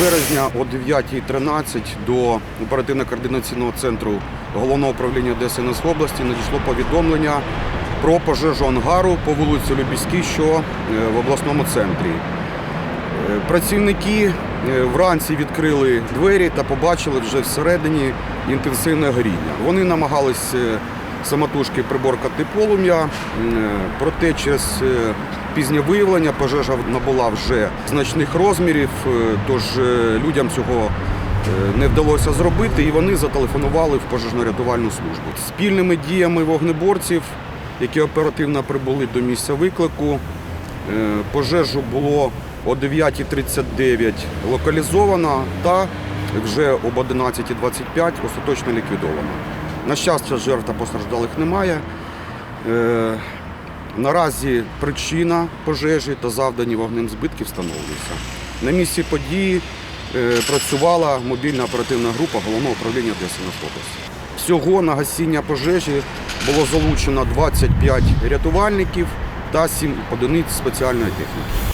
березня о 9.13 до оперативно-координаційного центру головного управління ДСНС області надійшло повідомлення про пожежу ангару по вулиці Любіській, що е, в обласному центрі. Е, Працівники е, вранці відкрили двері та побачили вже всередині інтенсивне горіння. Вони намагались самотужки приборкати полум'я, проте через пізнє виявлення пожежа набула вже значних розмірів, е, тож е, людям цього е, не вдалося зробити, і вони зателефонували в пожежно-рятувальну службу. Спільними діями вогнеборців, які оперативно прибули до місця виклику, Пожежу було о 9.39 локалізовано та вже об 11.25 остаточно ліквідовано. На щастя, жертв та постраждалих немає. Наразі причина пожежі та завдані вогнем збитки встановлюються. На місці події е, працювала мобільна оперативна група головного управління ДСНС області. Всього на гасіння пожежі було залучено 25 рятувальників та 7 одиниць спеціальної техніки.